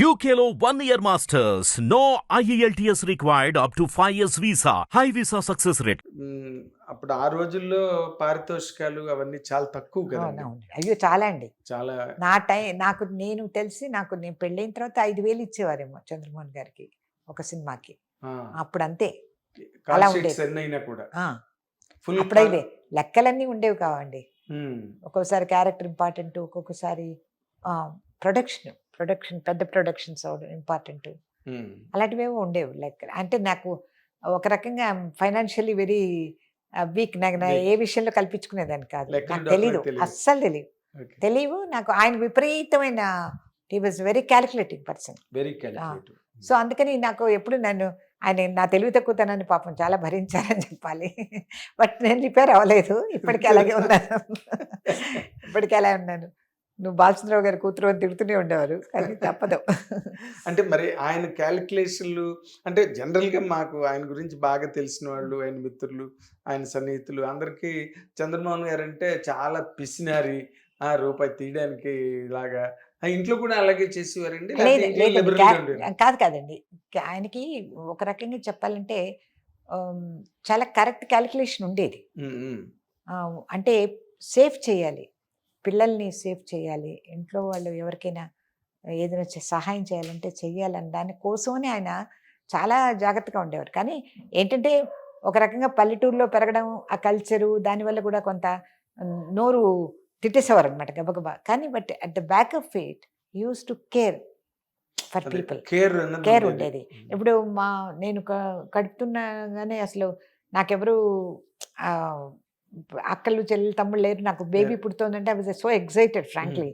Year masters. No E IELTS required up to 5 years visa. High visa success rate. మ్మ్. అప్పుడు ఆ రోజుల్లో పారితోషికాలు అవన్నీ చాలా తక్కువ అవునవును అయ్యో చాలా అండి. చాలా నా టైం నాకు నేను తెలిసి నాకు నేను పెళ్ళైన తర్వాత ఐదు వేలు ఇచ్చేవారేమో చంద్రమోహన్ గారికి ఒక సినిమాకి. అప్పుడు అంతే. అలా ఉండేది. ఎన్ని అయినా కూడా. ఆ, ఫుల్ అప్పుడైతే లెక్కలన్నీ ఉండేవి కావండి. ఒక్కొక్కసారి క్యారెక్టర్ ఇంపార్టెంట్ ఒక్కొక్కసారి ప్రొడక్షన్. ప్రొడక్షన్ పెద్ద ప్రొడక్షన్స్ ఇంపార్టెంట్. అలాంటివేవో ఉండేవి. లెక్క అంటే నాకు ఒక రకంగా ఫైనాన్షియల్లీ వెరీ వీక్. నాకు నా ఏ విషయంలో కల్పించుకునేదాన్ని కాదు. నాకు తెలీదు. అస్సలు తెలియదు తెలియవు నాకు ఆయన విపరీతమైన he was very calculating person very so అందుకని నాకు ఎప్పుడు నన్ను ఆయన నా తెలివి తక్కువతనాన్ని పాపం చాలా భరించారని చెప్పాలి. బట్ నేను రిపేర్ అవ్వలేదు. ఇప్పటికీ అలాగే ఉన్నాను. ఇప్పటికీ అలా ఉన్నాను. నువ్వు బాలచంద్రరావు గారి కూతురు అని తిడుతూనే ఉండేవారు. కానీ తప్పదు. అంటే మరి ఆయన క్యాలిక్యులేషన్లు అంటే జనరల్గా మాకు ఆయన గురించి బాగా తెలిసిన వాళ్ళు ఆయన మిత్రులు ఆయన సన్నిహితులు అందరికీ చంద్రమోహన్ గారు అంటే చాలా పిసినారి. ఆ రూపాయి తీయడానికి ఇలాగా. ఆ ఇంట్లో కూడా అలాగే చేసేవారండి? కాదు కాదండి. ఆయనకి ఒక రకంగా చెప్పాలంటే చాలా కరెక్ట్ క్యాలిక్యులేషన్ ఉండేది. అంటే సేఫ్ చేయాలి. పిల్లల్ని సేఫ్ చేయాలి. ఇంట్లో వాళ్ళు ఎవరికైనా ఏదైనా సహాయం చేయాలంటే చెయ్యాలని దానికోసమని ఆయన చాలా జాగ్రత్తగా ఉండేవారు. కానీ ఏంటంటే ఒక రకంగా పల్లెటూరులో పెరగడం ఆ కల్చరు దానివల్ల కూడా కొంత నోరు తిట్టేసేవారు అనమాట గబగబా. కానీ but at the back of it used to care for people. Care care ఉండేది. ఇప్పుడు మా నేను కడుపుతున్నాగానే అసలు నాకెవరు అక్కలు చెల్లెలు తమ్ముళ్ళు లేరు. నాకు baby. పుడుతోందంటే I was so excited frankly.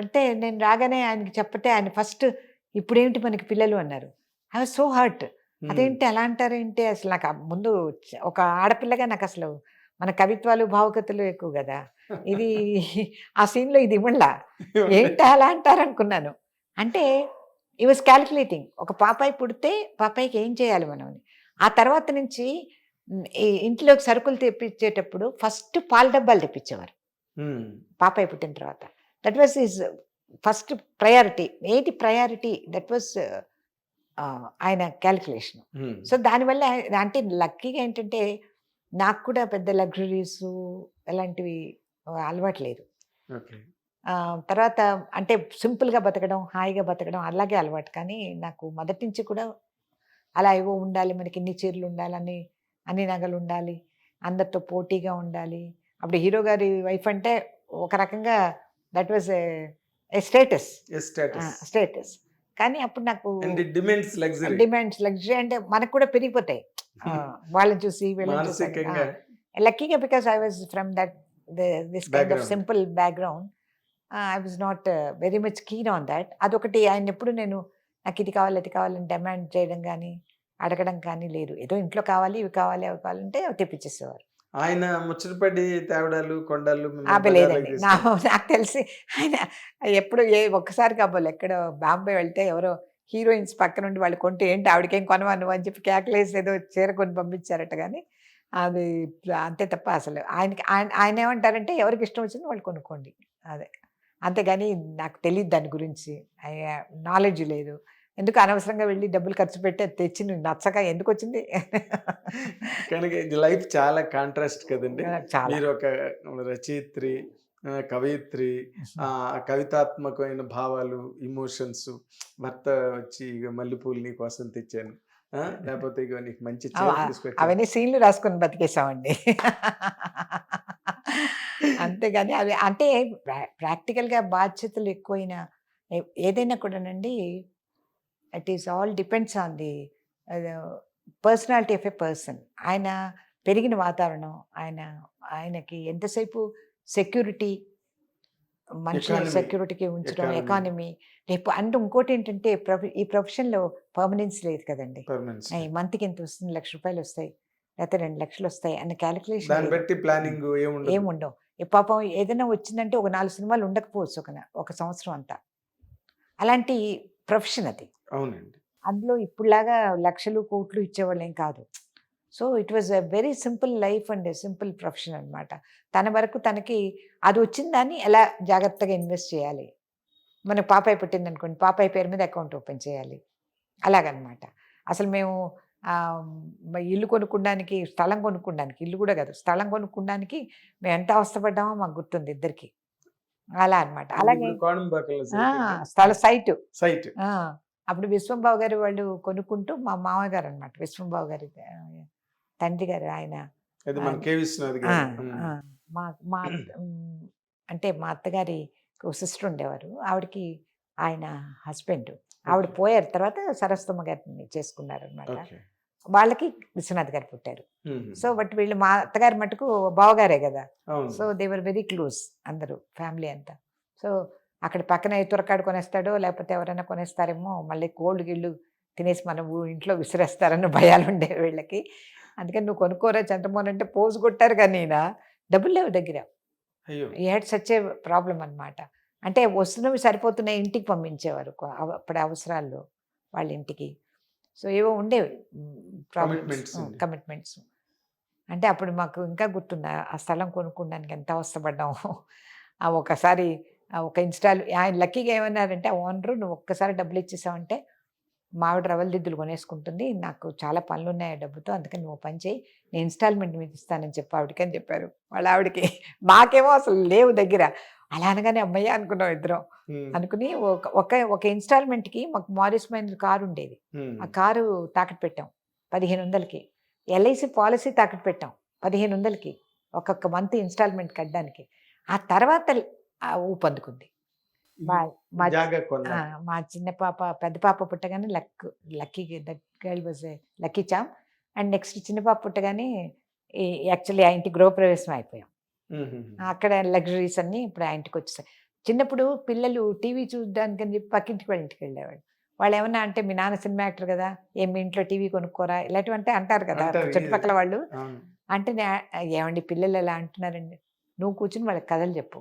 అంటే నేను రాగానే ఆయనకి చెప్పతే ఆయన ఫస్ట్ ఇప్పుడేమిటి మనకి పిల్లలు అన్నారు. I was so hurt. అదేంటి అలా అంటారేంటి? అసలు నాకు ముందు ఒక ఆడపిల్లగా నాకు అసలు మన కవిత్వాలు భావుకతలు ఎక్కువ కదా. ఇది ఆ సీన్లో ఇది ఇవ్వలా. ఏంటి అలా అంటారు అనుకున్నాను అంటే ఈ వాజ్ క్యాలిక్యులేటింగ్ ఒక పాపాయి పుడితే పాపాయికి ఏం చేయాలి మనం ఆ తర్వాత నుంచి ఈ ఇంట్లోకి సరుకులు తెప్పించేటప్పుడు ఫస్ట్ పాల డబ్బాలు తెప్పించేవారు. ఉమ్, పాపాయి పుట్టిన తర్వాత. That was is first priority ఏంటి ప్రయారిటీ దట్ వాజ్ ఆయన క్యాలిక్యులేషన్. సో దానివల్ల అంటే లక్కీగా ఏంటంటే నాకు కూడా పెద్ద లగ్జరీస్ ఎలాంటివి ఆ, అలవాటు లేదు. ఓకే. ఆ, తర్వాత అంటే సింపుల్గా బతకడం హాయిగా బతకడం అలాగే అలవాటు. కానీ నాకు మొదటి నుంచి కూడా అలా ఏవో ఉండాలి మనకి ఇన్ని చీరలు ఉండాలి అన్ని నగలు ఉండాలి. అందరితో పోటీగా ఉండాలి. అప్పుడు హీరో గారి వైఫ్ అంటే ఒక రకంగా that was a status status కానీ అప్పుడు నాకు డిమాండ్స్ లగ్జరీ డిమాండ్స్ లగ్జరీ అంటే మనకు కూడా పెరిగిపోతాయి. వాళ్ళని చూసి వీళ్ళని చూసి లక్కీగా because I was from that this kind of. Simple background I was not very much keen on that అదొకటి ఆయన ఎప్పుడు నేను నాకు ఇది కావాలి అది కావాలని డిమాండ్ చేయడం కానీ అడగడం కానీ లేదు. ఏదో ఇంట్లో కావాలి ఇవి కావాలి అవి కావాలంటే అవి తెప్పించేసేవారు. ఆయన ముచ్చటపడి తేవడాలు కొండలు లేదండి నాకు తెలిసి ఆయన ఎప్పుడు ఏ ఒక్కసారి కాబోలు ఎక్కడ బాంబే వెళ్తే ఎవరో హీరోయిన్స్ పక్క నుండి వాళ్ళు కొంటే ఏంటి ఆవిడకేం కొనవా నువ్వు అని చెప్పి కేకలేసి ఏదో చీర కొని పంపించారట కానీ అది అంతే తప్ప అసలు ఆయనకి ఆయన ఆయన ఏమంటారంటే ఎవరికి ఇష్టం వచ్చింది వాళ్ళు కొనుక్కోండి. అదే. అంతేగాని నాకు తెలియదు దాని గురించి. నాలెడ్జ్ లేదు. ఎందుకు అనవసరంగా వెళ్ళి డబ్బులు ఖర్చు పెట్టి అది తెచ్చి నువ్వు నచ్చక ఎందుకు వచ్చింది? కనుక ఇది లైఫ్ చాలా కాంట్రాస్ట్ కదండి. మీరు ఒక రచయిత్రి కవయిత్రి ఆ కవితాత్మకమైన భావాలు ఇమోషన్స్ భర్త వచ్చి ఇక మల్లెపూలు నీ కోసం తెచ్చాను. లేకపోతే ఇక నీకు మంచి. అవన్నీ సీన్లు రాసుకొని బతికేసామండి. అంతేగాని అవి అంటే ప్రా- ప్రాక్టికల్గా బాధ్యతలు ఎక్కువైన ఏదైనా కూడానండి it is all depends on the personality of a person ఆయన పెరిగిన వాతావరణం ఆయన ఆయనకి ఎంతసేపు సెక్యూరిటీ మనుషుల. సెక్యూరిటీకి ఉంచడం. ఎకానమీ రేపు అంటే ఇంకోటి ఏంటంటే ప్రొఫె- ఈ ప్రొఫెషన్లో పర్మనెన్స్ లేదు కదండి. మంత్కి ఎంత వస్తుంది? లక్ష రూపాయలు వస్తాయి. లేకపోతే రెండు లక్షలు వస్తాయి అన్న క్యాలిక్యులేషన్ బట్టి ప్లానింగ్ ఏముండవు పాపం ఏదైనా వచ్చిందంటే ఒక నాలుగు సినిమాలు ఉండకపోవచ్చు ఒక ఒక సంవత్సరం అంతా. అలాంటి ప్రొఫెషన్ అది. అవునండి. అందులో ఇప్పుడులాగా లక్షలు కోట్లు ఇచ్చేవాళ్ళు ఏం కాదు. So it was a very simple life and simple profession అన్నమాట. తన వరకు తనకి అది వచ్చిన దాన్ని ఎలా జాగ్రత్తగా ఇన్వెస్ట్ చేయాలి? మన పాపాయి పుట్టింది అనుకోండి పాపాయి పేరు మీద అకౌంట్ ఓపెన్ చేయాలి. అలాగనమాట. అసలు మేము ఇల్లు కొనుక్కోడానికి స్థలం కొనుక్కోడానికి ఇల్లు కూడా కాదు స్థలం కొనుక్కోడానికి మేము ఎంత అవస్థపడ్డామో మాకు గుర్తుంది ఇద్దరికి. అలా అన్నమాట. అలాగే స్థల సైటు. సైట్. అప్పుడు విశ్వంబాబు గారు వాళ్ళు కొనుక్కుంటూ మా మామగారు అనమాట విశ్వంబాబు గారి తండ్రి గారు ఆయన. గారు. మా మా అంటే మా అత్తగారి సిస్టర్ ఉండేవారు. ఆవిడకి ఆయన హస్బెండ్. ఆవిడ. పోయారు తర్వాత సరస్వమ్మ గారిని చేసుకున్నారు అనమాట వాళ్ళకి విశ్వనాథ్ గారు పుట్టారు. సో బట్ వీళ్ళు మా అత్తగారి మటుకు బావగారే కదా. సో దేవర్ వెరీ క్లోజ్ అందరూ ఫ్యామిలీ అంతా. సో అక్కడ పక్కన తురకాడు కొనేస్తాడో లేకపోతే ఎవరైనా కొనేస్తారేమో మళ్ళీ కోళ్ళు గిళ్ళు తినేసి మన ఇంట్లో విసిరేస్తారన్న భయాలు ఉండే వీళ్ళకి. అందుకని నువ్వు కొనుక్కోరా చంద్రమోహన్ అంటే పోజు కొట్టారు కానీ ఈయన డబ్బులు లేవు దగ్గర. హెడ్ సచ్చే ప్రాబ్లం అన్నమాట. అంటే వస్తున్నవి సరిపోతున్నాయి ఇంటికి పంపించేవారు అప్పటి అవసరాల్లో వాళ్ళ ఇంటికి. సో ఏవో ఉండేవి. ఉండే. కమిట్మెంట్స్ అంటే అప్పుడు మాకు ఇంకా గుర్తుంది ఆ- స్థలం కొనుక్కోడానికి ఎంత అవస్థపడ్డాము. ఆ ఒకసారి ఆ ఒక ఇన్స్టాల్ ఆయన లక్కీగా ఏమన్నారంటే ఆ ఓనరు నువ్వు ఒక్కసారి డబ్బులు ఇచ్చేసావంటే మావిడ రవల దిద్దులు కొనేసుకుంటుంది. నాకు చాలా పనులు ఉన్నాయి డబ్బుతో అందుకని నువ్వు పని చేయి. నేను ఇన్స్టాల్మెంట్ మీద ఇస్తానని చెప్పి ఆవిడకి అని చెప్పారు. వాళ్ళ ఆవిడకి మాకేమో అసలు లేవు దగ్గర. అలా అనగానే అమ్మయ్య అనుకున్నాం ఇద్దరం. అనుకుని ఒక ఒక ఒక ఇన్స్టాల్మెంట్కి మాకు మారిస్ మైనర్ కారు ఉండేది. ఆ కారు తాకట్టు పెట్టాం పదిహేను వందలకి. ఎల్ఐసి పాలసీ తాకట్టు పెట్టాం పదిహేను వందలకి ఒక్కొక్క మంత్ ఇన్స్టాల్మెంట్ కట్టడానికి. ఆ తర్వాత ఆ ఊపు అందుకుంది మా- మా చిన్న పాప పెద్ద పాప పుట్టగానే luck lucky that girl was lucky charm. And next చిన్న పాప పుట్టగానే యాక్చువల్లీ ఆ ఇంటి గృహప్రవేశం అయిపోయాం. అక్కడ లగ్జరీస్ అన్నీ ఇప్పుడు ఆ ఇంటికి వచ్చేసాయి. చిన్నప్పుడు పిల్లలు టీవీ చూడడానికి అని చెప్పి పక్కింటికి వాళ్ళ ఇంటికి వెళ్ళేవాళ్ళు. వాళ్ళు ఏమన్నా అంటే మీ నాన్న సినిమా యాక్టర్ కదా ఏం మీ ఇంట్లో టీవీ కొనుక్కోరా ఇలాంటివి అంటే అంటారు కదా చుట్టుపక్కల వాళ్ళు. అంటే ఏమండి పిల్లలు ఎలా అంటున్నారండి? నువ్వు కూర్చుని వాళ్ళకి కథలు చెప్పు.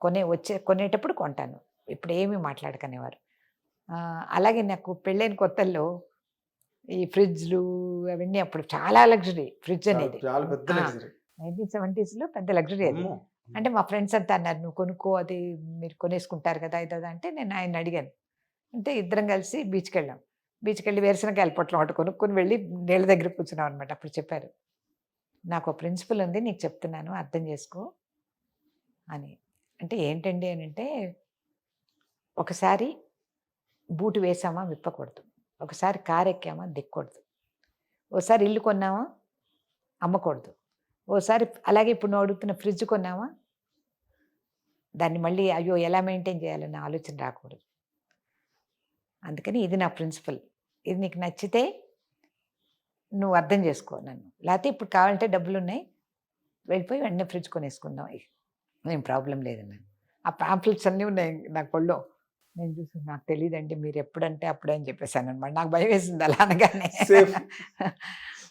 కొనే వచ్చే కొనేటప్పుడు కొంటాను. ఇప్పుడు ఏమీ మాట్లాడకనేవారు. అలాగే నాకు పెళ్ళైన కొత్తల్లో ఈ ఫ్రిడ్జ్లు అవన్నీ అప్పుడు చాలా లగ్జరీ ఫ్రిడ్జ్ అనేది. నైన్టీన్ సెవెంటీస్లో పెద్ద లగ్జరీ అది. అంటే మా ఫ్రెండ్స్ అంతా అన్నారు నువ్వు కొనుక్కో అది మీరు కొనేసుకుంటారు కదా ఇది అంటే నేను ఆయన అడిగాను. అంటే ఇద్దరం కలిసి బీచ్కి వెళ్ళాం. బీచ్కి వెళ్ళి వేరుశనకాయల పొట్లం ఒకటి కొనుక్కొని వెళ్ళి నీళ్ళ దగ్గర కూర్చున్నాం అనమాట అప్పుడు చెప్పారు నాకు ఒక ప్రిన్సిపల్ ఉంది నీకు చెప్తున్నాను అర్థం చేసుకో అని. అంటే ఏంటండి అని అంటే ఒకసారి బూటు వేసామా విప్పకూడదు. ఒకసారి కారు ఎక్కామా దిక్కకూడదు ఓసారి ఇల్లు కొన్నామా అమ్మకూడదు. ఓసారి అలాగే ఇప్పుడు నువ్వు అడుగుతున్న ఫ్రిడ్జ్ కొన్నావా? దాన్ని మళ్ళీ అయ్యో ఎలా మెయింటైన్ చేయాలన్న ఆలోచన రాకూడదు. అందుకని ఇది నా ప్రిన్సిపల్. ఇది నీకు నచ్చితే నువ్వు అర్థం చేసుకో నన్ను. లేకపోతే ఇప్పుడు కావాలంటే డబ్బులు ఉన్నాయి. వెళ్ళిపోయి వెంటనే ఫ్రిడ్జ్ కొనేసుకుందాం. ఏం ప్రాబ్లం లేదన్నాను ఆ ప్యాంప్లెట్స్ అన్నీ ఉన్నాయి నాకు పళ్ళు నేను చూసి నాకు తెలియదండి మీరు ఎప్పుడంటే అప్పుడే అని చెప్పేసాను అనమాట నాకు భయం వేసింది అలా అనగానే.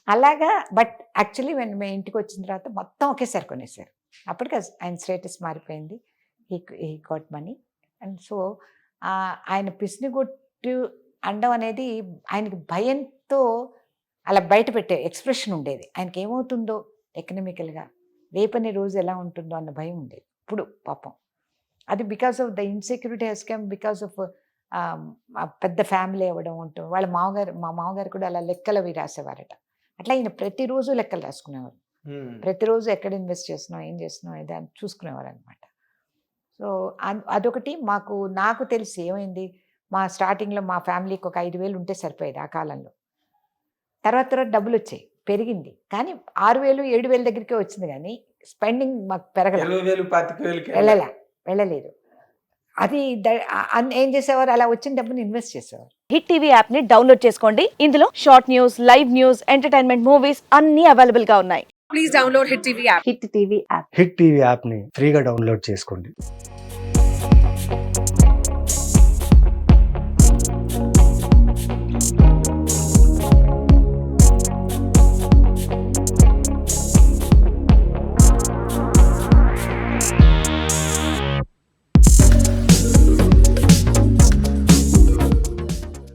అలాగా బట్ యాక్చువల్లీ మేము మేము ఇంటికి వచ్చిన తర్వాత మొత్తం ఒకేసారి కొనేసారు. అప్పటికి ఆయన స్టేటస్ మారిపోయింది. ఈ ఈ గాట్ మనీ. అండ్ సో ఆయన పిసినిగొట్టు అండం అనేది ఆయనకి భయంతో అలా బయట పెట్టే ఎక్స్ప్రెషన్ ఉండేది. ఆయనకి ఏమవుతుందో ఎకనామికల్గా రేపనే రోజు ఎలా ఉంటుందో అన్న భయం ఉండేది. ఇప్పుడు పాపం. అది because of the insecurity he's come because of పెద్ద ఫ్యామిలీ అవ్వడం ఉంటుంది వాళ్ళ మామగారు మా మామగారు కూడా అలా లెక్కలవి రాసేవారట. అట్లా ఈయన ప్రతిరోజు లెక్కలు రాసుకునేవారు. ప్రతిరోజు ఎక్కడ ఇన్వెస్ట్ చేస్తున్నాం ఏం చేస్తున్నాం ఇది అని చూసుకునేవారు అనమాట సో అదొకటి మాకు నాకు తెలిసి ఏమైంది మా స్టార్టింగ్లో మా ఫ్యామిలీకి ఒక ఐదు వేలు ఉంటే సరిపోయేది ఆ కాలంలో. తర్వాత తర్వాత డబ్బులు వచ్చాయి పెరిగింది. కానీ ఆరు వేలు ఏడు వేల దగ్గరికే వచ్చింది కానీ స్పెండింగ్ మాకు పెరగల ఇరవై వేలు పాతిక వేలకి వెళ్ళలే వెళ్ళలేదు. అది ఏం చేసేవారు? అలా వచ్చిన డబ్బుని ఇన్వెస్ట్ చేసేవారు. హిట్ టీవీ యాప్ని డౌన్లోడ్ చేసుకోండి. ఇందులో short news live news entertainment movies అన్ని అవైలబుల్గా ఉన్నాయి. please download Hit TV app. Hit TV app. Hit TV యాప్ని ఫ్రీగా డౌన్లోడ్ చేసుకోండి.